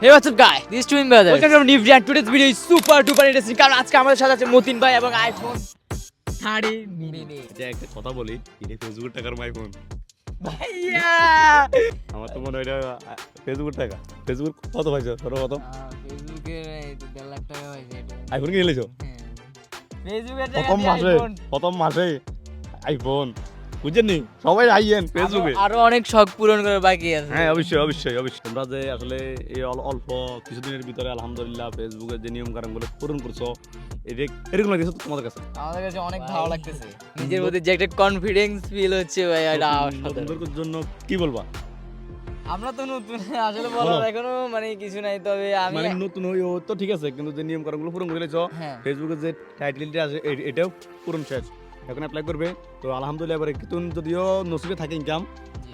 Hey, what's up, guy? This is Twin Brothers. Welcome to our new video. And today's video is super duper interesting. কারণ আজকে আমাদের সাথে আছে মতিন ভাই এবং আইফোন থার্টি মিনি যে একটা কথা বলি এটা ফেসবুকের টাকার মাইফোন ভাইয়া আমার তো মনে হয় এটা ফেসবুকের টাকা ফেসবুক কত পাইছো ধরো কত ফেসবুকে দেড় লাখ টাকা হয়েছে আইফোন কিনে নিয়েছো ফেসবুকের প্রথম মাসে প্রথম মাসে আইফোন সবাই আইয়েন ফেসবুকে। আরও অনেক শখ পূরণ করে বাকি আছে। হ্যাঁ অবশ্যই অবশ্যই অবশ্যই। তোমরা যে আসলে এই অল্প কিছুদিনের ভিতরে আলহামদুলিল্লাহ ফেসবুকের যে নিয়ম কারণগুলো পূরণ করছ এটা এরকম লাগছে তোমাদের কাছে? আমাদের কাছে অনেক ভালো লাগতেছে। নিজের মধ্যে যে একটা কনফিডেন্স ফিল হচ্ছে ভাই এটা অসাধারণ। জন্য কি বলবা? আমরা তো নতুন আসলে বলার এখনও মানে কিছু নাই তবে আমি মানে নতুন হই তো ঠিক আছে কিন্তু যে নিয়ম কারণগুলো পূরণ করে হ্যাঁ। ফেসবুকে যে টাইটেলটা আছে এটাও পূরণ শেষ। এখন অ্যাপ্লাই করবে। তো আলহামদুলিল্লাহ এবারে কিন্তু যদিও নসিবে থাকে ইনকাম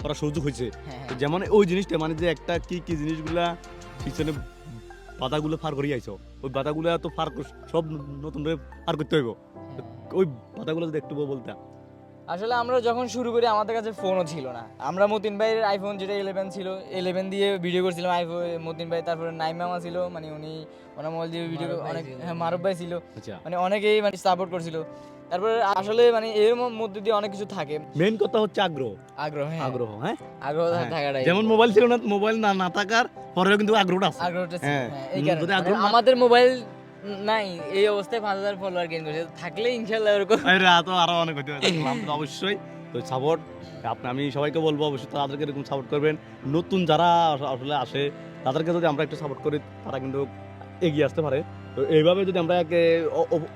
করার সুযোগ হয়েছে। হ্যাঁ যেমন ওই জিনিসটা মানে যে একটা কি কি জিনিসগুলা পিছনে বাধাগুলো পার করিয়ে আইছো ওই বাধাগুলো তো পার সব নতুন করে পার করতে হইব। ওই বাধাগুলো যদি একটু বলতে। আসলে আমরা যখন শুরু করি আমাদের কাছে ফোনও ছিল না। আমরা মতিন ভাইয়ের আইফোন যেটা ইলেভেন ছিল ইলেভেন দিয়ে ভিডিও করছিলাম আইফোন মতিন ভাই তারপরে নাইম মামা ছিল মানে উনি ওনার মোবাইল দিয়ে ভিডিও অনেক হ্যাঁ মারুফ ভাই ছিল। আচ্ছা। মানে অনেকেই মানে সাপোর্ট করছিল। তারপরে আসলে মানে এর মধ্যে দিয়ে অনেক কিছু থাকে। মেইন কথা হচ্ছে আগ্রহ। আগ্রহ হ্যাঁ। আগ্রহ হ্যাঁ? আগ্রহ হ্যাঁ। থাকাটাই। যেমন মোবাইল ছিল না মোবাইল না না থাকার পরেও কিন্তু আগ্রহটা আছে। আগ্রহটা হ্যাঁ। হ্যাঁ, এই কারণে। মানে আমাদের মোবাইল নাই এই অবস্থায় পাঁচ হাজার ফলোয়ার গেইন করছে। থাকলে ইনশাল্লাহ এরকম আরও অনেক হতে পারে তো অবশ্যই তো সাপোর্ট আপনি আমি সবাইকে বলব অবশ্যই তাদেরকে এরকম সাপোর্ট করবেন। নতুন যারা আসলে আসে তাদেরকে যদি আমরা একটু সাপোর্ট করি তারা কিন্তু এগিয়ে আসতে পারে। তো এইভাবে যদি আমরা একে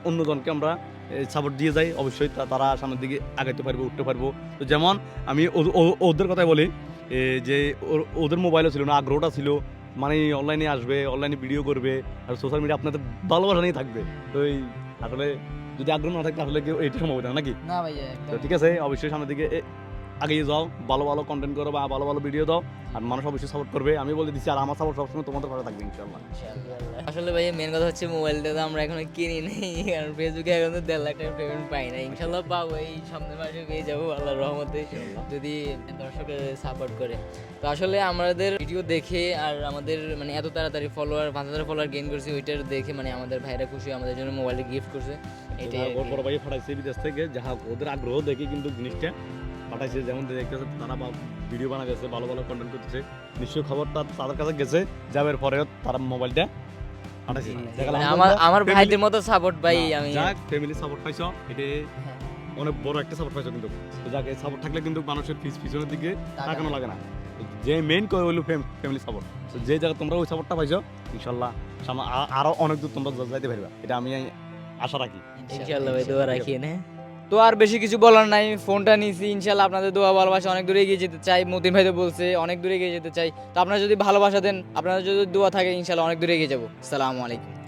অন্যজনকে আমরা সাপোর্ট দিয়ে যাই অবশ্যই তারা সামনের দিকে আগাইতে পারব উঠতে পারব। তো যেমন আমি ওদের কথাই বলি যে ওদের মোবাইলও ছিল না আগ্রহটা ছিল মানে অনলাইনে আসবে অনলাইনে ভিডিও করবে আর সোশ্যাল মিডিয়া আপনাদের ভালোবাসা নিয়ে থাকবে। তো এই আসলে যদি আগ্রহ না থাকে তাহলে কেউ এইটা সম্ভব না নাকি? না ভাই তো ঠিক আছে অবশ্যই সামনের দিকে এগিয়ে যাও ভালো ভালো কন্টেন্ট করো বা ভালো ভালো ভিডিও দাও আর মানুষ অবশ্যই সাপোর্ট করবে। আমি বলে দিচ্ছি আর আমার সাপোর্ট সবসময় তোমাদের পাশে থাকবে ইনশাল্লাহ আসলে ভাই মেন কথা হচ্ছে মোবাইলটা তো আমরা এখনও কিনি নাই কারণ ফেসবুকে এখন তো দেড় লাখ টাকা পেমেন্ট পাই না ইনশাল্লাহ পাবো এই সামনের মাসে পেয়ে যাব আল্লাহর রহমতে যদি দর্শকের সাপোর্ট করে। তো আসলে আমাদের ভিডিও দেখে আর আমাদের মানে এত তাড়াতাড়ি ফলোয়ার পাঁচ হাজার ফলোয়ার গেইন করছে ওইটার দেখে মানে আমাদের ভাইরা খুশি আমাদের জন্য মোবাইলে গিফট করছে। এটাই আর কি। বড় ভাই ফাটাইছে বিদেশ থেকে যাহা ওদের আগ্রহ দেখে কিন্তু জিনিসটা পাঠাইছে যেমন দেখতেছে তারা ভিডিও বানা গেছে ভালো ভালো কন্টেন্ট করতেছে। নিশ্চয়ই খবরটা তাদের কাছে গেছে যাবের পরেও তারা মোবাইলটা পাঠাইছে। মানে আমার আমার ভাইদের মতো সাপোর্ট পাই আমি যাক ফ্যামিলি সাপোর্ট পাইছো এটা অনেক বড় একটা সাপোর্ট পাইছো কিন্তু। যাক এই সাপোর্ট থাকলে কিন্তু মানুষের পিছ পিছনের দিকে তাকানো লাগে। না। যে মেইন করে হইল ফ্যামিলি সাপোর্ট যে জায়গায় তোমরা ওই সাপোর্টটা পাইছো ইনশাল্লাহ সামনে আরও অনেক দূর তোমরা যাইতে পারবে। এটা আমি আশা রাখি। ইনশাআল্লাহ ভাই দোয়া রাখি না তো আর বেশি কিছু বলার নাই, ফোনটা নিয়েছি, ইনশাল্লাহ আপনাদের দোয়া ভালোবাসা অনেক দূরে এগিয়ে যেতে চাই, মতিন ভাই তো বলছে অনেক দূরে এগিয়ে যেতে চাই। তো আপনারা যদি ভালোবাসা দেন আপনারা যদি দোয়া থাকে, ইনশাল্লাহ অনেক দূরে এগিয়ে যাব। আসসালামু আলাইকুম।